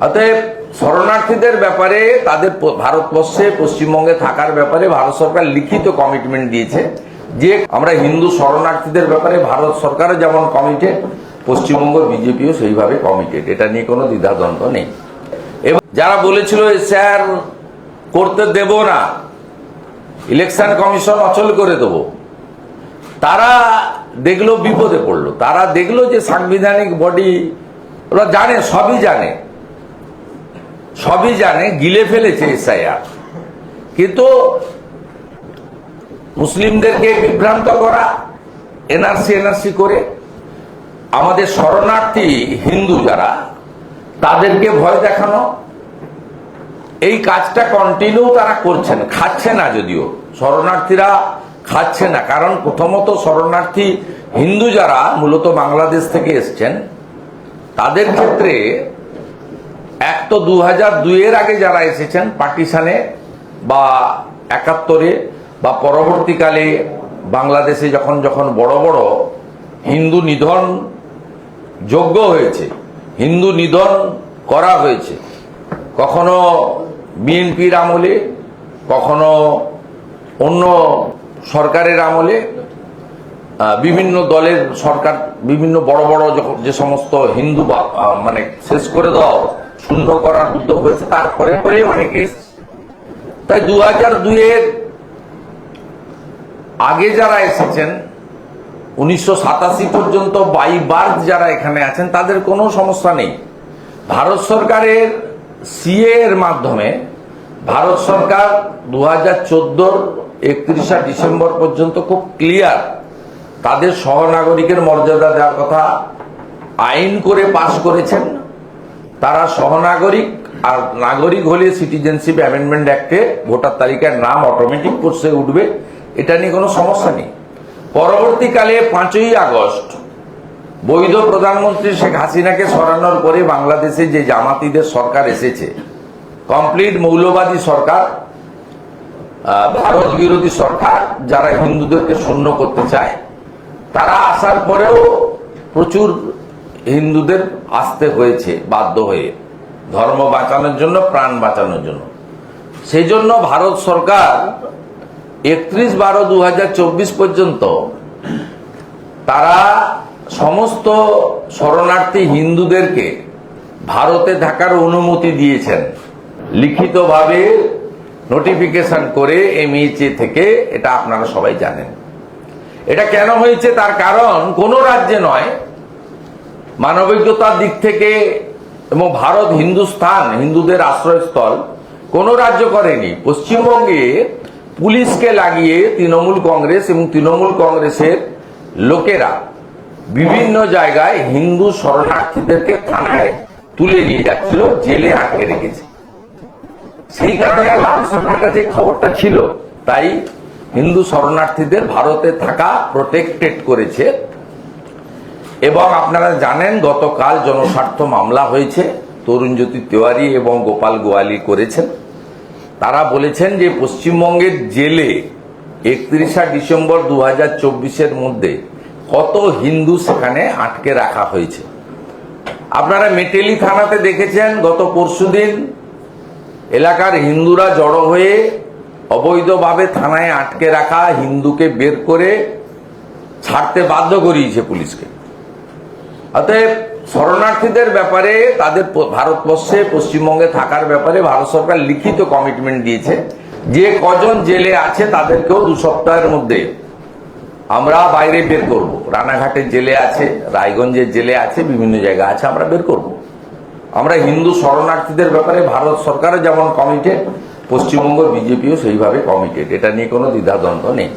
অতএব শরণার্থীদের ব্যাপারে, তাদের ভারতবর্ষে, পশ্চিমবঙ্গে থাকার ব্যাপারে ভারত সরকার লিখিত কমিটমেন্ট দিয়েছে। যে আমরা হিন্দু শরণার্থীদের ব্যাপারে ভারত সরকারও যেমন কমিটেড পশ্চিমবঙ্গ বিজেপিও সেইভাবে কমিটেড এটা নিয়ে কোনো দ্বিধাদ্বন্দ্ব নেই। এবং যারা বলেছিল "এ স্যার, করতে দেব না ইলেকশন কমিশন অচল করে দেবো। তারা দেখল বিপদে পড়ল। তারা দেখল যে সাংবিধানিক বডি ওরা জানে, সবই জানে। সবই জানে, গিলে ফেলেছে এসআইআর কিন্তু মুসলিমদেরকে বিভ্রান্ত করা এনআরসি এনআরসি করে, আমাদের শরণার্থী হিন্দু যারা, তাদেরকে ভয় দেখানো, এই কাজটা কন্টিনিউ তারা করছেন, খাচ্ছে না যদিও। শরণার্থীরা খাচ্ছে না, কারণ প্রথমত শরণার্থী হিন্দু যারা, মূলত বাংলাদেশ থেকে এসছেন, তাদের ক্ষেত্রে এক তো দু হাজার দুইয়ের আগে যারা এসেছেন পাকিস্তানে বা একাত্তরে বা পরবর্তীকালে বাংলাদেশে যখন যখন বড় বড় হিন্দু নিধন যোগ্য হয়েছে, হিন্দু নিধন করা হয়েছে, কখনো বিএনপির আমলে, কখনো অন্য সরকারের আমলে বিভিন্ন দলের সরকার, বিভিন্ন বড় বড় যে সমস্ত হিন্দু মানে শেষ করে দাও শূন্য করার উদ্যোগ হয়েছে, তারপরে পরে অনেকে তাই দু হাজার দুইয়ের আগে যারা এসেছেন, উনিশশো সাতাশি পর্যন্ত বাই বার্থ যারা এখানে আছেন, তাদের কোনো সমস্যা নেই। ভারত সরকারের সিএ এর মাধ্যমে, ভারত সরকার দু হাজার চোদ্দোর একত্রিশা ডিসেম্বর পর্যন্ত খুব ক্লিয়ার তাদের সহনাগরিকের মর্যাদা দেওয়ার কথা আইন করে পাশ করেছেন। তারা সহনাগরিক আর নাগরিক হলে সিটিজেনশিপ অ্যামেন্ডমেন্ট অ্যাক্টে ভোটার তালিকার নাম অটোমেটিক কোর্সে উঠবে। এটা নিয়ে কোনো সমস্যা নেই। পরবর্তীকালে পাঁচই আগস্ট, বৈধ প্রধানমন্ত্রী শেখ হাসিনাকে সরানোর পরে বাংলাদেশে যে জামাতিদের সরকার এসেছে কমপ্লিট মৌলবাদী সরকার ভারত বিরোধী সরকার, যারা হিন্দুদেরকে শূন্য করতে চায়, তারা আসার পরেও প্রচুর হিন্দুদের আসতে হয়েছে, বাধ্য হয়ে। ধর্ম বাঁচানোর জন্য, প্রাণ বাঁচানোর জন্য। সেই জন্য ভারত সরকার একত্রিশ বারো দু পর্যন্ত তারা সমস্ত শরণার্থী হিন্দুদেরকে ভারতে থাকার অনুমতি দিয়েছেন। লিখিতভাবে নোটিফিকেশন করে এমইচে থেকে এটা আপনারা সবাই জানেন। এটা কেন হয়েছে? তার কারণ কোন রাজ্যে নয় মানবিকতার দিক থেকে এবং ভারত, হিন্দুস্থান, হিন্দুদের আশ্রয়স্থল, কোন রাজ্য করেনি। পশ্চিমবঙ্গে পুলিশকে লাগিয়ে তৃণমূল কংগ্রেস এবং তৃণমূল কংগ্রেসের লোকেরা বিভিন্ন জায়গায় হিন্দু শরণার্থীদেরকে থানায় তুলে নিয়ে যাচ্ছিল, জেলে আটকে রেখেছে। সেই কারণে কাছে খবরটা ছিল, তাই হিন্দু শরণার্থীদের ভারতে থাকা প্রোটেক্টেড করেছে। এবং আপনারা জানেন, গতকাল জনস্বার্থ মামলা হয়েছে। তরুণজ্যোতি তেওয়ারি এবং গোপাল গোয়ালি করেছেন। তারা বলেছেন যে, পশ্চিমবঙ্গের জেলে একত্রিশা ডিসেম্বর দু হাজার মধ্যে কত হিন্দু সেখানে আটকে রাখা হয়েছে। আপনারা মেটেলি থানাতে দেখেছেন, গত পরশুদিন এলাকার হিন্দুরা জড়ো হয়ে অবৈধভাবে থানায় আটকে রাখা হিন্দুকে বের করে ছাড়তে বাধ্য করিয়েছে পুলিশকে। অতএব শরণার্থীদের ব্যাপারে, তাদের ভারতবর্ষে, পশ্চিমবঙ্গে থাকার ব্যাপারে ভারত সরকার লিখিত কমিটমেন্ট দিয়েছে। যে কজন জেলে আছে তাদেরকেও দু সপ্তাহের মধ্যে আমরা বাইরে বের করব। রানাঘাটের জেলে আছে, রায়গঞ্জের জেলে আছে, বিভিন্ন জায়গা আছে, আমরা বের করব। আমরা হিন্দু শরণার্থীদের ব্যাপারে ভারত সরকারও যেমন কমিটেড পশ্চিমবঙ্গ, বিজেপিও সেইভাবে কমিটেড এটা নিয়ে কোনো দ্বিধাদ্বন্দ্ব নেই।